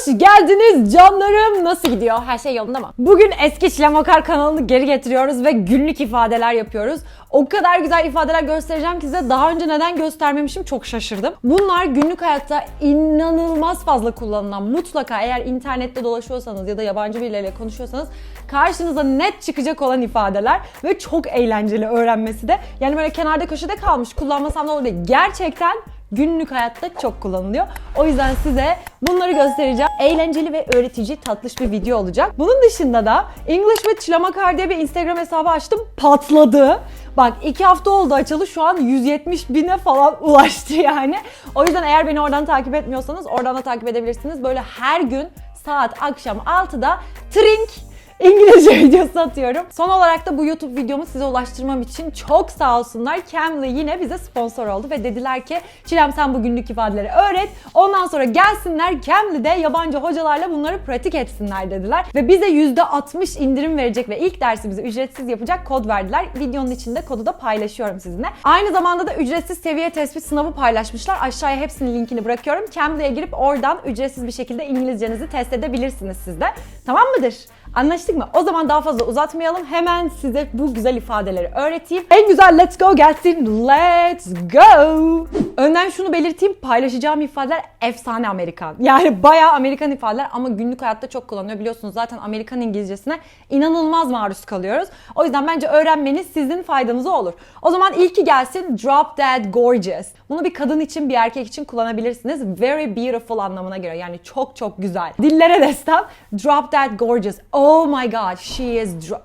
Hoş geldiniz canlarım. Nasıl gidiyor? Her şey yolunda mı? Bugün eski Çilemokar kanalını geri getiriyoruz ve günlük ifadeler yapıyoruz. O kadar güzel ifadeler göstereceğim ki size daha önce neden göstermemişim çok şaşırdım. Bunlar günlük hayatta inanılmaz fazla kullanılan mutlaka eğer internette dolaşıyorsanız ya da yabancı birileriyle konuşuyorsanız karşınıza net çıkacak olan ifadeler ve çok eğlenceli öğrenmesi de. Yani böyle kenarda köşede kalmış kullanmasam da olur değil. Gerçekten günlük hayatta çok kullanılıyor. O yüzden size bunları göstereceğim. Eğlenceli ve öğretici tatlış bir video olacak. Bunun dışında da English with Çilamakar diye bir Instagram hesabı açtım. Patladı. Bak iki hafta oldu açılı şu an 170 bine falan ulaştı yani. O yüzden eğer beni oradan takip etmiyorsanız oradan da takip edebilirsiniz. Böyle her gün saat akşam 6'da trink İngilizce videosu atıyorum. Son olarak da bu YouTube videomu size ulaştırmam için çok sağ olsunlar. Cambly yine bize sponsor oldu ve dediler ki Çilem sen bu günlük ifadeleri öğret. Ondan sonra gelsinler Cambly'de yabancı hocalarla bunları pratik etsinler dediler. Ve bize %60 indirim verecek ve ilk dersimizi ücretsiz yapacak kod verdiler. Videonun içinde kodu da paylaşıyorum sizinle. Aynı zamanda da ücretsiz seviye tespit sınavı paylaşmışlar. Aşağıya hepsinin linkini bırakıyorum. Cambly'e girip oradan ücretsiz bir şekilde İngilizcenizi test edebilirsiniz siz de. Tamam mıdır? Anlaştık mı? O zaman daha fazla uzatmayalım. Hemen size bu güzel ifadeleri öğreteyim. En güzel let's go gelsin. Let's go. Önden şunu belirteyim. Paylaşacağım ifadeler efsane Amerikan. Yani bayağı Amerikan ifadeler ama günlük hayatta çok kullanılıyor. Biliyorsunuz zaten Amerikan İngilizcesine inanılmaz maruz kalıyoruz. O yüzden bence öğrenmeniz sizin faydanıza olur. O zaman ilki gelsin. Drop dead gorgeous. Bunu bir kadın için bir erkek için kullanabilirsiniz. Very beautiful anlamına geliyor. Yani çok çok güzel. Dillere destem. Drop dead gorgeous. Oh my god, she is drop...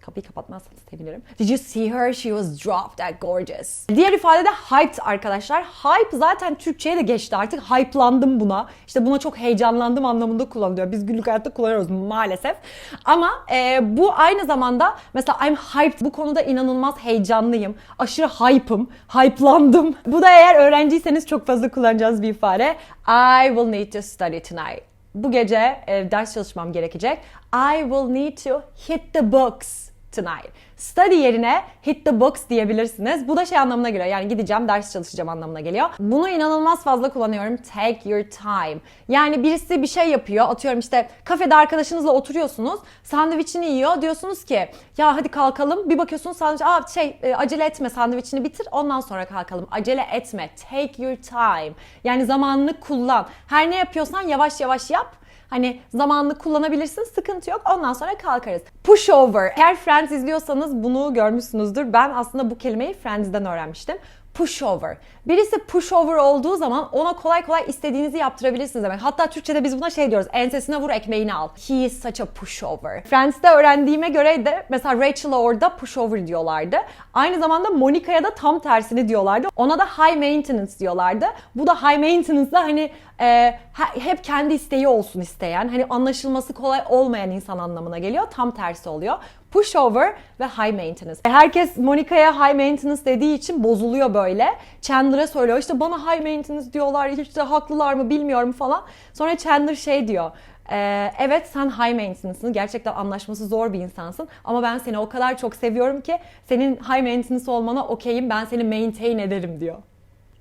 Kapıyı kapatmazsanız sevinirim. Did you see her? She was dropped at gorgeous. Diğer ifade de hyped arkadaşlar. Hype zaten Türkçe'ye de geçti artık. Hype'landım buna. İşte buna çok heyecanlandım anlamında kullanılıyor. Biz günlük hayatta kullanıyoruz maalesef. Ama e, bu aynı zamanda mesela I'm hyped. Bu konuda inanılmaz heyecanlıyım. Aşırı hype'ım. Hype'landım. Bu da eğer öğrenciyseniz çok fazla kullanacağınız bir ifade. I will need to study tonight bu gece e, ders çalışmam gerekecek. I will need to hit the books tonight. Study yerine hit the books diyebilirsiniz. Bu da şey anlamına geliyor. Yani gideceğim, ders çalışacağım anlamına geliyor. Bunu inanılmaz fazla kullanıyorum. Take your time. Yani birisi bir şey yapıyor. Atıyorum işte kafede arkadaşınızla oturuyorsunuz. Sandviçini yiyor. Diyorsunuz ki ya hadi kalkalım. Bir bakıyorsunuz sandviç. Aa şey e, acele etme sandviçini bitir. Ondan sonra kalkalım. Acele etme. Take your time. Yani zamanını kullan. Her ne yapıyorsan yavaş yavaş yap. Hani zamanını kullanabilirsin, sıkıntı yok. Ondan sonra kalkarız. Pushover. Eğer Friends izliyorsanız bunu görmüşsünüzdür. Ben aslında bu kelimeyi Friends'den öğrenmiştim pushover. Birisi pushover olduğu zaman ona kolay kolay istediğinizi yaptırabilirsiniz demek. Hatta Türkçe'de biz buna şey diyoruz. Ensesine vur ekmeğini al. He is such a pushover. Friends'te öğrendiğime göre de mesela Rachel'a orada pushover diyorlardı. Aynı zamanda Monica'ya da tam tersini diyorlardı. Ona da high maintenance diyorlardı. Bu da high maintenance'da hani e, hep kendi isteği olsun isteyen, hani anlaşılması kolay olmayan insan anlamına geliyor. Tam tersi oluyor pushover ve high maintenance. Herkes Monica'ya high maintenance dediği için bozuluyor böyle. Chandler'a söylüyor işte bana high maintenance diyorlar de haklılar mı bilmiyorum falan. Sonra Chandler şey diyor. Ee, evet sen high maintenance'sın. Gerçekten anlaşması zor bir insansın. Ama ben seni o kadar çok seviyorum ki senin high maintenance olmana okeyim. Ben seni maintain ederim diyor.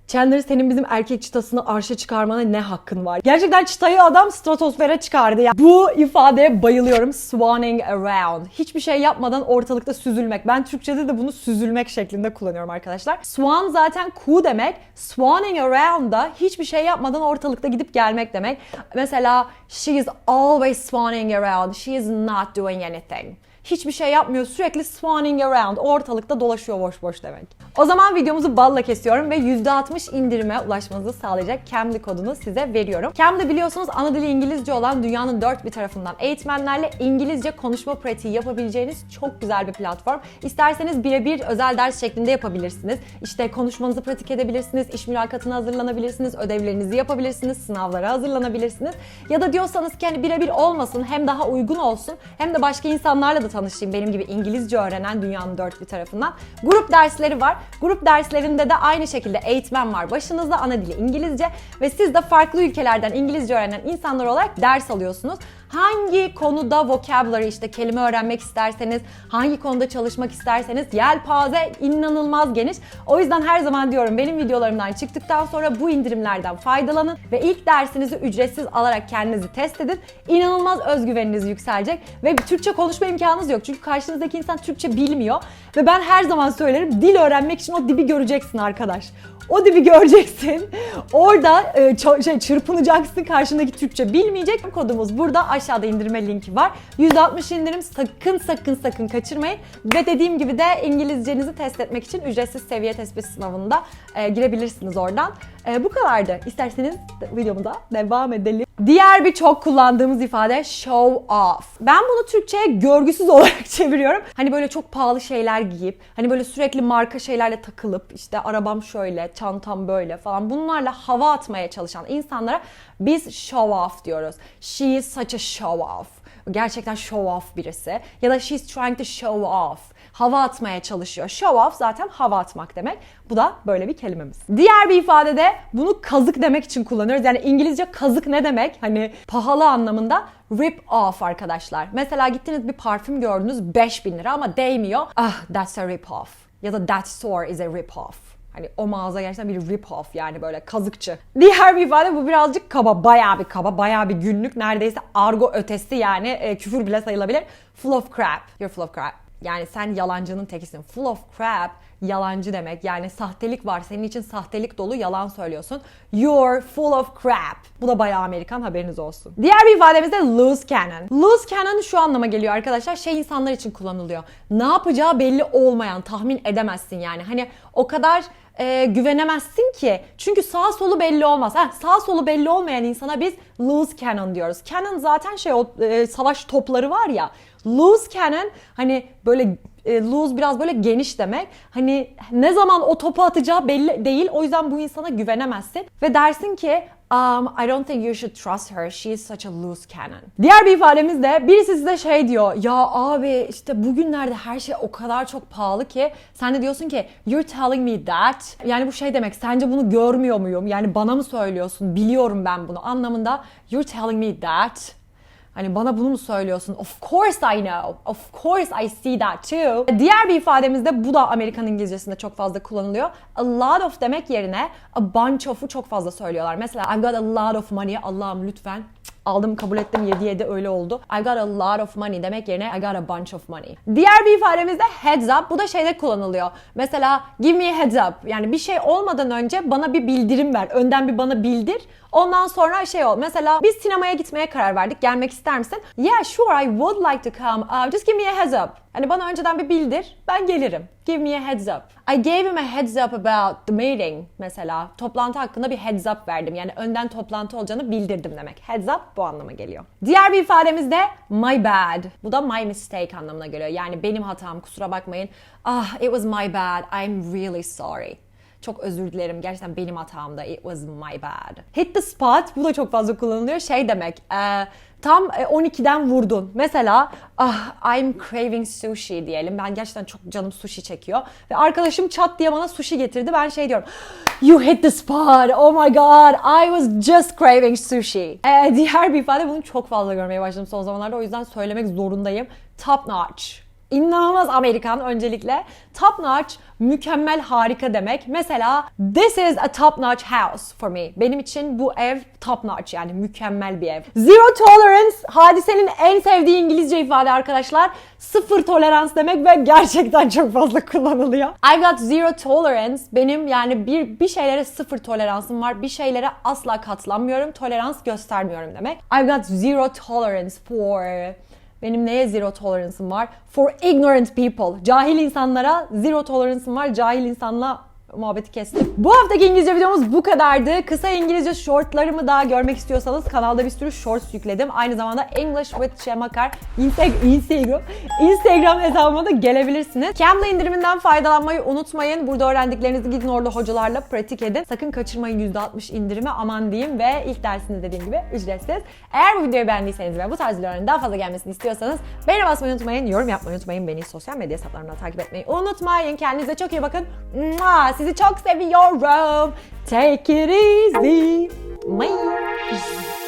Chandler senin bizim erkek çıtasını arşa çıkarmana ne hakkın var? Gerçekten çıtayı adam stratosfere çıkardı ya. Bu ifadeye bayılıyorum. Swanning around. Hiçbir şey yapmadan ortalıkta süzülmek. Ben Türkçede de bunu süzülmek şeklinde kullanıyorum arkadaşlar. Swan zaten kuğu demek. Swanning around da hiçbir şey yapmadan ortalıkta gidip gelmek demek. Mesela she is always swanning around. She is not doing anything hiçbir şey yapmıyor. Sürekli swanning around. Ortalıkta dolaşıyor boş boş demek. O zaman videomuzu balla kesiyorum ve %60 indirime ulaşmanızı sağlayacak Cambly kodunu size veriyorum. Cambly biliyorsunuz ana dili İngilizce olan dünyanın dört bir tarafından eğitmenlerle İngilizce konuşma pratiği yapabileceğiniz çok güzel bir platform. İsterseniz birebir özel ders şeklinde yapabilirsiniz. İşte konuşmanızı pratik edebilirsiniz, iş mülakatına hazırlanabilirsiniz, ödevlerinizi yapabilirsiniz, sınavlara hazırlanabilirsiniz. Ya da diyorsanız ki hani birebir olmasın, hem daha uygun olsun hem de başka insanlarla da tanışayım benim gibi İngilizce öğrenen dünyanın dört bir tarafından. Grup dersleri var. Grup derslerinde de aynı şekilde eğitmen var. Başınızda ana dili İngilizce ve siz de farklı ülkelerden İngilizce öğrenen insanlar olarak ders alıyorsunuz. Hangi konuda vocabulary işte kelime öğrenmek isterseniz, hangi konuda çalışmak isterseniz yelpaze inanılmaz geniş. O yüzden her zaman diyorum benim videolarımdan çıktıktan sonra bu indirimlerden faydalanın ve ilk dersinizi ücretsiz alarak kendinizi test edin. İnanılmaz özgüveniniz yükselecek ve Türkçe konuşma imkanınız yok. Çünkü karşınızdaki insan Türkçe bilmiyor ve ben her zaman söylerim dil öğrenmek için o dibi göreceksin arkadaş. O dibi göreceksin. Orada e, şey, çırpınacaksın. Karşındaki Türkçe bilmeyecek. Kodumuz burada. Aşağıda indirme linki var. %60 indirim sakın sakın sakın kaçırmayın. Ve dediğim gibi de İngilizcenizi test etmek için ücretsiz seviye tespit sınavında e, girebilirsiniz oradan. E, bu kadardı. İsterseniz videomuza devam edelim. Diğer bir çok kullandığımız ifade show off. Ben bunu Türkçe'ye görgüsüz olarak çeviriyorum. Hani böyle çok pahalı şeyler giyip, hani böyle sürekli marka şeylerle takılıp, işte arabam şöyle, çantam böyle falan bunlarla hava atmaya çalışan insanlara biz show off diyoruz. She is such a show off. Gerçekten show off birisi. Ya da she's trying to show off hava atmaya çalışıyor. Show off zaten hava atmak demek. Bu da böyle bir kelimemiz. Diğer bir ifadede bunu kazık demek için kullanıyoruz. Yani İngilizce kazık ne demek? Hani pahalı anlamında rip off arkadaşlar. Mesela gittiniz bir parfüm gördünüz 5000 lira ama değmiyor. Ah that's a rip off. Ya da that store is a rip off. Hani o mağaza gerçekten bir rip off yani böyle kazıkçı. Diğer bir ifade bu birazcık kaba, bayağı bir kaba, bayağı bir günlük, neredeyse argo ötesi yani e, küfür bile sayılabilir. Full of crap. You're full of crap. Yani sen yalancının tekisin. Full of crap yalancı demek. Yani sahtelik var. Senin için sahtelik dolu yalan söylüyorsun. You're full of crap. Bu da bayağı Amerikan haberiniz olsun. Diğer bir ifademiz de loose cannon. Loose cannon şu anlama geliyor arkadaşlar. Şey insanlar için kullanılıyor. Ne yapacağı belli olmayan, tahmin edemezsin yani. Hani o kadar e, güvenemezsin ki. Çünkü sağ solu belli olmaz. Ha, sağ solu belli olmayan insana biz loose cannon diyoruz. Cannon zaten şey o e, savaş topları var ya. Loose cannon hani böyle e, loose biraz böyle geniş demek. Hani ne zaman o topu atacağı belli değil. O yüzden bu insana güvenemezsin. Ve dersin ki Um, I don't think you should trust her. She is such a loose cannon. Diğer bir ifademiz de birisi size şey diyor. Ya abi işte bugünlerde her şey o kadar çok pahalı ki sen de diyorsun ki you're telling me that. Yani bu şey demek sence bunu görmüyor muyum? Yani bana mı söylüyorsun? Biliyorum ben bunu anlamında. You're telling me that. Hani bana bunu mu söylüyorsun? Of course I know. Of course I see that too. Diğer bir ifademizde bu da Amerikan İngilizcesinde çok fazla kullanılıyor. A lot of demek yerine a bunch of'u çok fazla söylüyorlar. Mesela I've got a lot of money. Allah'ım lütfen aldım kabul ettim 7-7 öyle oldu. I got a lot of money demek yerine I got a bunch of money. Diğer bir ifademiz de heads up. Bu da şeyde kullanılıyor. Mesela give me a heads up. Yani bir şey olmadan önce bana bir bildirim ver. Önden bir bana bildir. Ondan sonra şey ol. Mesela biz sinemaya gitmeye karar verdik. Gelmek ister misin? Yeah sure I would like to come. Uh, just give me a heads up. Hani bana önceden bir bildir. Ben gelirim. Give me a heads up. I gave him a heads up about the meeting mesela. Toplantı hakkında bir heads up verdim. Yani önden toplantı olacağını bildirdim demek. Heads up bu anlama geliyor. Diğer bir ifademiz de my bad. Bu da my mistake anlamına geliyor. Yani benim hatam kusura bakmayın. Ah it was my bad. I'm really sorry. Çok özür dilerim. Gerçekten benim hatamda. It was my bad. Hit the spot. Bu da çok fazla kullanılıyor. Şey demek. E, tam e, 12'den vurdun. Mesela ah, I'm craving sushi diyelim. Ben gerçekten çok canım sushi çekiyor. Ve arkadaşım çat diye bana sushi getirdi. Ben şey diyorum. You hit the spot. Oh my god. I was just craving sushi. E, diğer bir ifade bunu çok fazla görmeye başladım son zamanlarda. O yüzden söylemek zorundayım. Top notch. İnanılmaz Amerikan öncelikle. Top notch mükemmel harika demek. Mesela this is a top notch house for me. Benim için bu ev top notch yani mükemmel bir ev. Zero tolerance hadisenin en sevdiği İngilizce ifade arkadaşlar. Sıfır tolerans demek ve gerçekten çok fazla kullanılıyor. I've got zero tolerance. Benim yani bir bir şeylere sıfır toleransım var. Bir şeylere asla katlanmıyorum. Tolerans göstermiyorum demek. I've got zero tolerance for benim neye zero tolerance'ım var? For ignorant people. Cahil insanlara zero tolerance'ım var. Cahil insanla muhabbeti kestim. Bu haftaki İngilizce videomuz bu kadardı. Kısa İngilizce shortlarımı daha görmek istiyorsanız kanalda bir sürü shorts yükledim. Aynı zamanda English with Şemakar Instagram, Instagram, hesabıma da gelebilirsiniz. Cambly indiriminden faydalanmayı unutmayın. Burada öğrendiklerinizi gidin orada hocalarla pratik edin. Sakın kaçırmayın %60 indirimi aman diyeyim ve ilk dersiniz dediğim gibi ücretsiz. Eğer bu videoyu beğendiyseniz ve bu tarz videoların daha fazla gelmesini istiyorsanız beğeni basmayı unutmayın, yorum yapmayı unutmayın, beni sosyal medya hesaplarımdan takip etmeyi unutmayın. Kendinize çok iyi bakın. Mua! Sizi çok seviyorum. Take it easy. Bye.